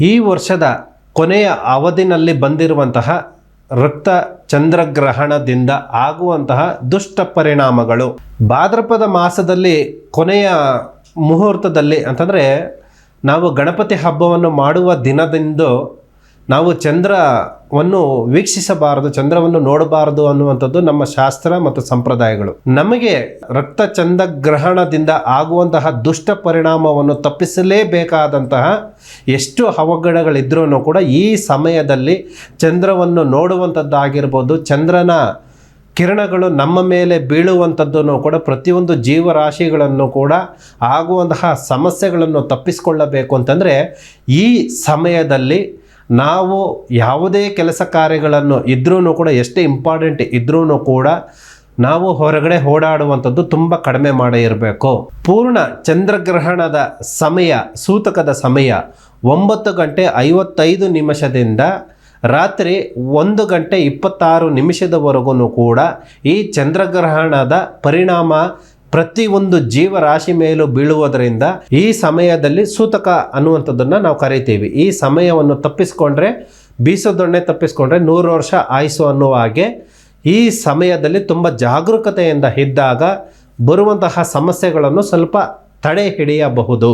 ಈ ವರ್ಷದ ಕೊನೆಯ ಅವಧಿನಲ್ಲಿ ಬಂದಿರುವಂತಹ ರಕ್ತ ಚಂದ್ರಗ್ರಹಣದಿಂದ ಆಗುವಂತಹ ದುಷ್ಟ ಪರಿಣಾಮಗಳು. ಭಾದ್ರಪದ ಮಾಸದಲ್ಲಿ ಕೊನೆಯ ಮುಹೂರ್ತದಲ್ಲಿ ಅಂತಂದರೆ ನಾವು ಗಣಪತಿ ಹಬ್ಬವನ್ನು ಮಾಡುವ ದಿನದಿಂದ ನಾವು ಚಂದ್ರವನ್ನು ವೀಕ್ಷಿಸಬಾರದು, ಚಂದ್ರವನ್ನು ನೋಡಬಾರದು ಅನ್ನುವಂಥದ್ದು ನಮ್ಮ ಶಾಸ್ತ್ರ ಮತ್ತು ಸಂಪ್ರದಾಯಗಳು. ನಮಗೆ ರಕ್ತ ಚಂದ್ರಗ್ರಹಣದಿಂದ ಆಗುವಂತಹ ದುಷ್ಟ ಪರಿಣಾಮವನ್ನು ತಪ್ಪಿಸಲೇಬೇಕಾದಂತಹ ಎಷ್ಟು ಅವಘಡಗಳಿದ್ರೂ ಕೂಡ ಈ ಸಮಯದಲ್ಲಿ ಚಂದ್ರವನ್ನು ನೋಡುವಂಥದ್ದಾಗಿರ್ಬೋದು, ಚಂದ್ರನ ಕಿರಣಗಳು ನಮ್ಮ ಮೇಲೆ ಬೀಳುವಂಥದ್ದನ್ನು ಕೂಡ ಪ್ರತಿಯೊಂದು ಜೀವರಾಶಿಗಳನ್ನು ಕೂಡ ಆಗುವಂತಹ ಸಮಸ್ಯೆಗಳನ್ನು ತಪ್ಪಿಸಿಕೊಳ್ಳಬೇಕು ಅಂತಂದರೆ ಈ ಸಮಯದಲ್ಲಿ ನಾವು ಯಾವುದೇ ಕೆಲಸ ಕಾರ್ಯಗಳನ್ನು ಇದ್ರೂ ಕೂಡ ಎಷ್ಟೇ ಇಂಪಾರ್ಟೆಂಟ್ ಇದ್ರೂ ಕೂಡ ನಾವು ಹೊರಗಡೆ ಓಡಾಡುವಂಥದ್ದು ತುಂಬ ಕಡಿಮೆ ಮಾಡೇ ಇರಬೇಕು. ಪೂರ್ಣ ಚಂದ್ರಗ್ರಹಣದ ಸಮಯ, ಸೂತಕದ ಸಮಯ ಒಂಬತ್ತು ಗಂಟೆ ಐವತ್ತೈದು ನಿಮಿಷದಿಂದ ರಾತ್ರಿ ಒಂದು ಗಂಟೆ ಇಪ್ಪತ್ತಾರು ನಿಮಿಷದವರೆಗೂ ಕೂಡ ಈ ಚಂದ್ರಗ್ರಹಣದ ಪರಿಣಾಮ ಪ್ರತಿಯೊಂದು ಜೀವರಾಶಿ ಮೇಲೂ ಬೀಳುವುದರಿಂದ ಈ ಸಮಯದಲ್ಲಿ ಸೂತಕ ಅನ್ನುವಂಥದ್ದನ್ನು ನಾವು ಕರಿತೀವಿ. ಈ ಸಮಯವನ್ನು ತಪ್ಪಿಸ್ಕೊಂಡ್ರೆ ಬೀಸೋದೊಣ್ಣೆ ತಪ್ಪಿಸ್ಕೊಂಡ್ರೆ ನೂರು ವರ್ಷ ಆಯುಸು ಅನ್ನುವ ಹಾಗೆ ಈ ಸಮಯದಲ್ಲಿ ತುಂಬ ಜಾಗರೂಕತೆಯಿಂದ ಇದ್ದಾಗ ಬರುವಂತಹ ಸಮಸ್ಯೆಗಳನ್ನು ಸ್ವಲ್ಪ ತಡೆ ಹಿಡಿಯಬಹುದು.